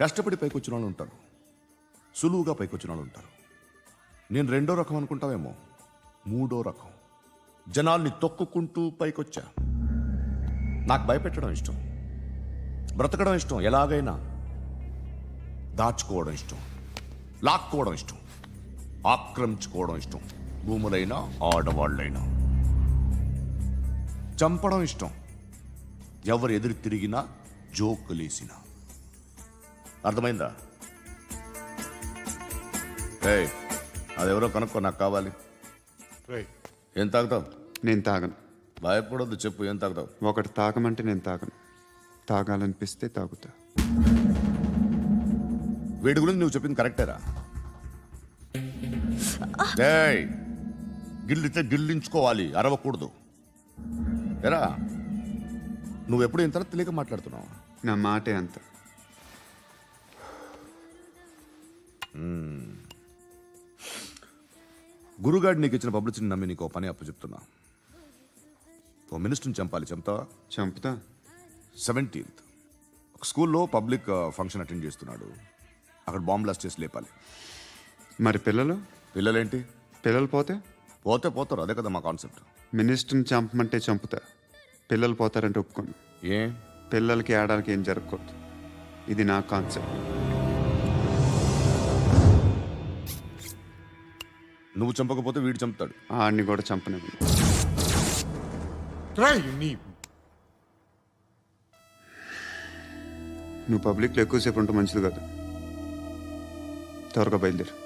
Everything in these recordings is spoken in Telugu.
కష్టపడి పైకి వచ్చిన వాళ్ళు ఉంటారు. సులువుగా పైకి వచ్చిన వాళ్ళు ఉంటారు. నేను రెండో రకం అనుకుంటావేమో? మూడో రకం. జనాల్ని తొక్కుకుంటూ పైకొచ్చా? నాకు భయపెట్టడం ఇష్టం. బ్రతకడం ఇష్టం. ఎలాగైనా దాచుకోవడం ఇష్టం. లాక్కోవడం ఇష్టం. ఆక్రమించుకోవడం ఇష్టం. భూములైనా ఆడవాళ్ళైనా. చంపడం ఇష్టం. ఎవరు ఎదురు తిరిగినా జోకులేసినా. అర్థమైందా? ఏయ్ అదెవరో కనుక్కో నాకు కావాలి. ఏం తాగుతావు? నేను తాగను. భయపడొద్దు చెప్పు ఏం తాగుతావు? ఒకటి తాగమంటే నేను తాగను. తాగాలనిపిస్తే తాగుతా. వీడి గురించి నువ్వు చెప్పింది కరెక్టేరా? ఏయ్ గిల్లితే గిల్లించుకోవాలి అరవకూడదు. ఎరా నువ్వు ఎప్పుడు ఇంత తెలియక మాట్లాడుతున్నావు? నా మాటే అంత. గురుగాడు నీకు ఇచ్చిన పబ్లిసిటీని నమ్మి నీకు పని అప్పు చెప్తున్నా. ఓ మినిస్టర్ని చంపాలి చంపుతావా? చంపుతా. సెవెంటీన్త్ ఒక స్కూల్లో పబ్లిక్ ఫంక్షన్ అటెండ్ చేస్తున్నాడు. అక్కడ బాంబ్ బ్లాస్ట్ చేసి లేపాలి. మరి పిల్లలు? పిల్లలేంటి? పిల్లలు పోతే? పోతే పోతారు అదే కదా మా కాన్సెప్ట్. మినిస్టర్ని చంపమంటే చంపుతా. పిల్లలు పోతారంటే ఒప్పుకోను. ఏ? పిల్లలకి ఆడడానికి ఏం జరగకూడదు. ఇది నా కాన్సెప్ట్. నువ్వు చంపకపోతే వీడు చంపుతాడు. ఆడిని కూడా చంపనివ్వను నువ్వు పబ్లిక్లో ఎక్కువసేపు ఉంటే మంచిది కాదు. త్వరగా బయలుదేరు.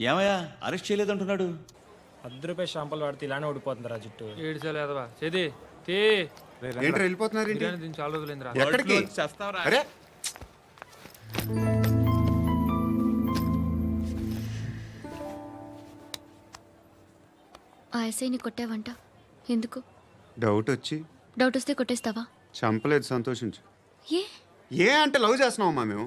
ఏమయ్యా? అరెస్ట్ చేయలేదంటున్నాడు. పది రూపాయలు షాంపూలు వాడితే ఇలానే ఓడిపోతుంది రా జుట్టు. ఏడ్చాలి అదవా చేది తీ. ఏంటి వెళ్ళిపోతున్నారు ఏంటి? బిర్యానీ దీని చాలా రోజులైందిరా. ఎక్కడికి? అరే. ఆ ఎస్ఐని కొట్టావంట. ఎందుకు? డౌట్ వచ్చి. డౌట్ వస్తే కొట్టేస్తావా? చంపలేదు సంతోషించు. ఏ? ఏ అంటే లవ్ చేస్తున్నామమ్మా మేము?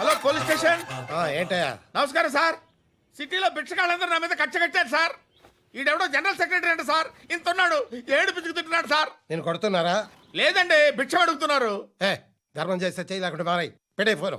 Hello police station. ఏంటయ్యా? నమస్కారం సార్. సిటీలో భిక్షకాళ్ళందరూ నా మీద కచ్చ కట్టారు సార్. ఈడెవడో జనరల్ సెక్రటరీ అంట సార్. ఇంత ఉన్నాడు ఏడు పిచ్చుకు తింటున్నాడు సార్. నేను కొడుతున్నారా? లేదండి భిక్ష అడుగుతున్నారు. ఏ ధర్మం చేస్తే చేయి లేకుండా మారాయి. పెట్టే phone.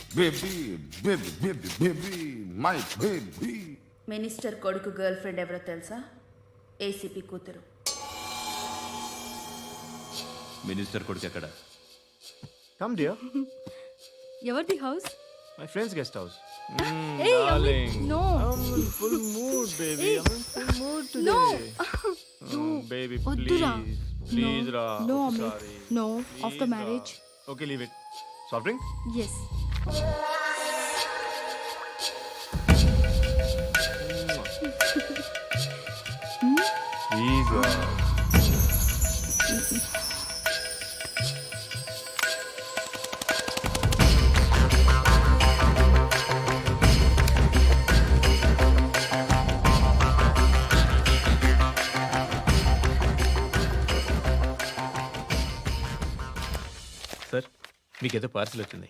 Baby baby baby baby my baby minister కొడుకు గర్ల్ ఫ్రెండ్ ఎవరో తెలుసా? ఏసీపీ కూతురు. మినిస్టర్ కొడుకు ఎక్కడ? కమ్ డియర్ ఎవరిది house my friends guest house no full mood baby full mood no baby వద్దురా. ప్లీజ్ రా no no after marriage okay leave it soft drink yes sir మీకు పార్సిల్ వచ్చింది.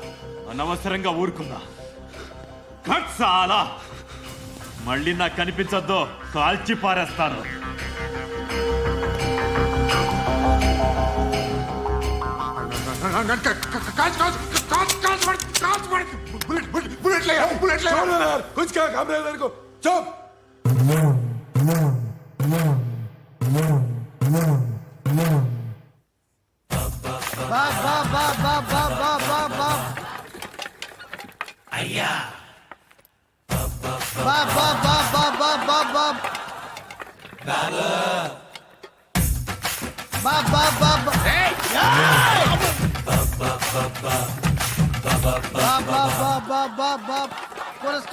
అనవసరంగా ఊరుకున్నా కట్ సాలా మళ్ళీ నాకు కనిపించొద్దు కాల్చి పారేస్తాను कुछ क्या బుల్లెట్ को चुप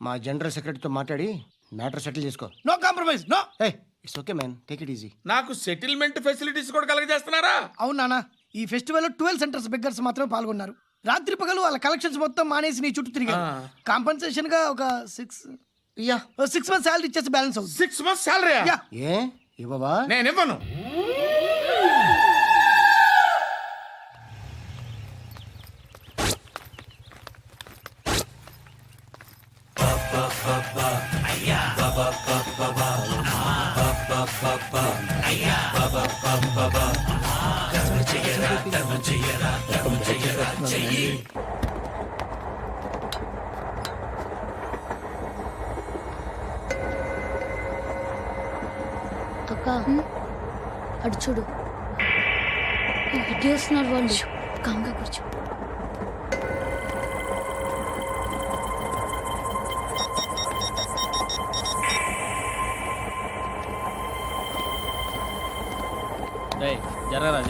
మా జనరల్ సెక్రటరీతో మాట్లాడి మ్యాటర్ సెటిల్ చేసుకో. No compromise no. It's okay man. Take it easy. నాకు సెటిల్మెంట్ ఫెసిలిటీస్ కూడా కలగజేస్తున్నారా? అవును నాన్న. ఈ ఫెస్టివల్ ట్వెల్వ్ సెంటర్స్ బెగ్గర్స్ మాత్రమే పాల్గొన్నారు. రాత్రి పగలు వాళ్ళ కలెక్షన్స్ మొత్తం మానేసి నీ చుట్టూ తిరిగారు. కాంపన్సేషన్గా ఒక six ya. Six months salary ఇచ్చేసి బ్యాలెన్స్ అవుతుంది సిక్స్ మంత్స్ శాలరీ యా. ఏ? ఇవ్వవా? నేను ఇవ్వను అక్క. అడు చూడు. ఇటు వస్తున్నారు వాళ్ళు. కంగా కూర్చో.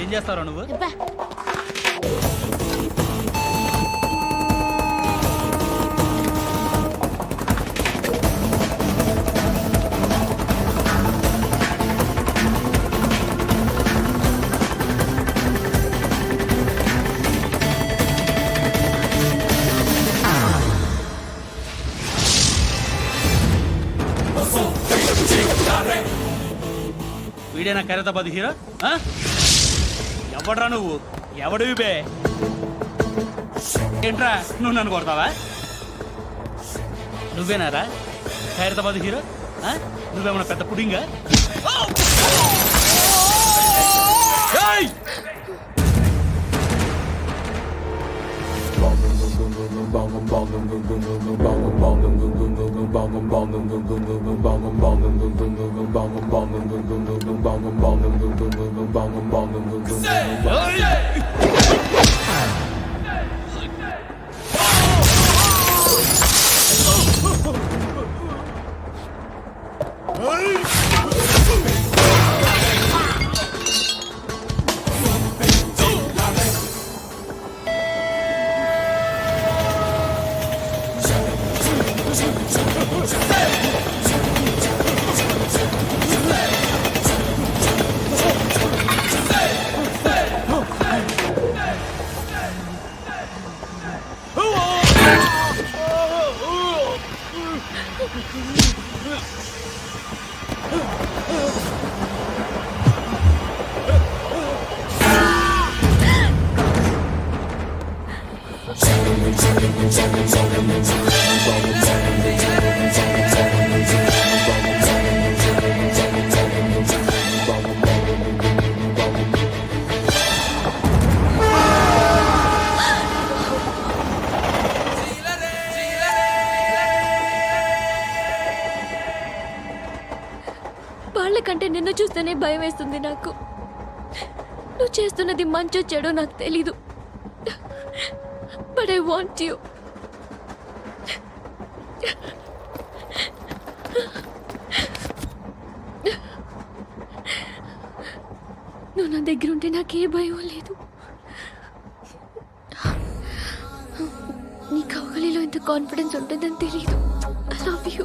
ఏం చేస్తావు నువ్వు? వీడేనా ఖైరతాబాద్ హీరో? ఆ? ఎవడ్రా నువ్వు? ఎవడివి బే? ఏంట్రా నువ్వు నన్ను కొడతావా? నువ్వేనారా? ఖైరతాబాద్ హీరో? నువ్వేమన్నా పెద్ద పుడింగా? ఏయ్! వాళ్ళకంటే భయం వేస్తుంది నాకు. నువ్వు చేస్తున్నది మంచో చెడో నాకు తెలీదు. బట్ ఐ వాంట్ యూ నువ్వు నా దగ్గర ఉంటే నాకే భయం లేదు. నీ కౌగలిలో ఇంత కాన్ఫిడెన్స్ ఉంటుందని తెలీదు. ఐ లవ్ యూ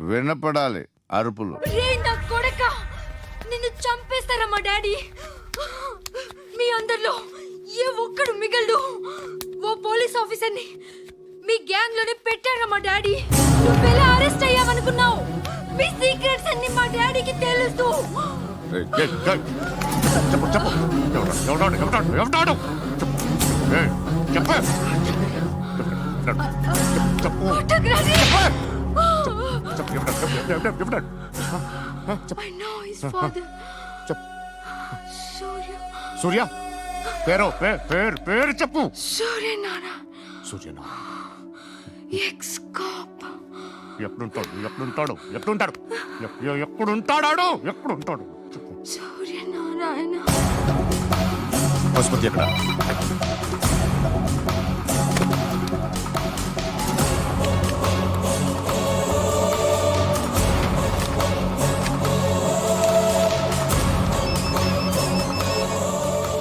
వినపడాలి అరుపులు రే నా కొడక నిన్ను చంపేస్తారా మా డాడీ మీ అందరిలో ఏ ఒక్కడు మిగలడు ఓ పోలీస్ ఆఫీసర్ని మీ గ్యాంగ్లోనే పెట్టారా మా డాడీ నువ్వెలా అరెస్ట్ అయ్యావనుకున్నావు మీ సీక్రెట్స్ అన్ని మా డాడీకి తెలుసు. చెప్పు చెప్పు ఎవడు, ఎవడాడు, ఎవడాడు, ఎవడాడు? చెప్పు. చెప్పు. చెప్పు. చెప్పు, I know his father. చెప్పు. సూర్య సూర్య పేరు పే- పేరు పేరు చెప్పు. సూర్య నాన్న సూర్యనా ఎక్స్ కాప్ ఎక్కడుంటాడు ఎక్కడుంటాడు ఎక్కడుంటాడు ఎక్- ఎ- ఎక్కడుంటాడాడు ఎక్కడుంటాడు చెప్పు. సూర్య నారాయణ. పశుపతి ఎక్కడ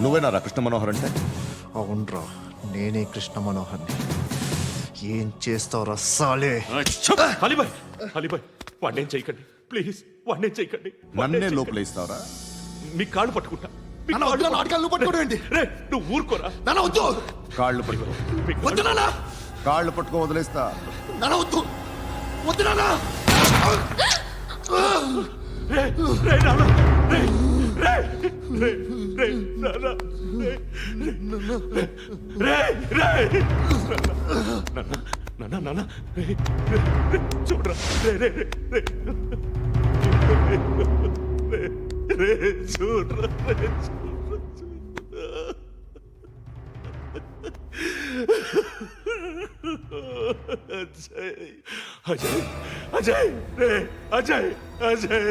నువ్వేనా రా కృష్ణ మనోహర్ అంటే? అవునరా నేనే కృష్ణ మనోహర్ని. ఏం చేస్తావురా సాలే? అలీబాయ్ అలీబాయ్ వాడినేం చేయకండి. ప్లీజ్ వాడినేం చేయకండి. నన్నే లోపలేస్తావరా మీ కాళ్ళు పట్టుకుంటా. మీ కాళ్ళు. రే, నువ్వు ఊరుకోరా. కాళ్ళు పట్టుకో. మీ కాళ్ళు- కాళ్ళు పట్టుకో వదిలేస్తా. రే, రే, నాన్న, నాన్న, నాన్న, నాన్న, నాన్న, చూడరా రే, రే, రే, రే, చూడరా రే, అజయ్ అజయ్ అజయ్ రే అజయ్ అజయ్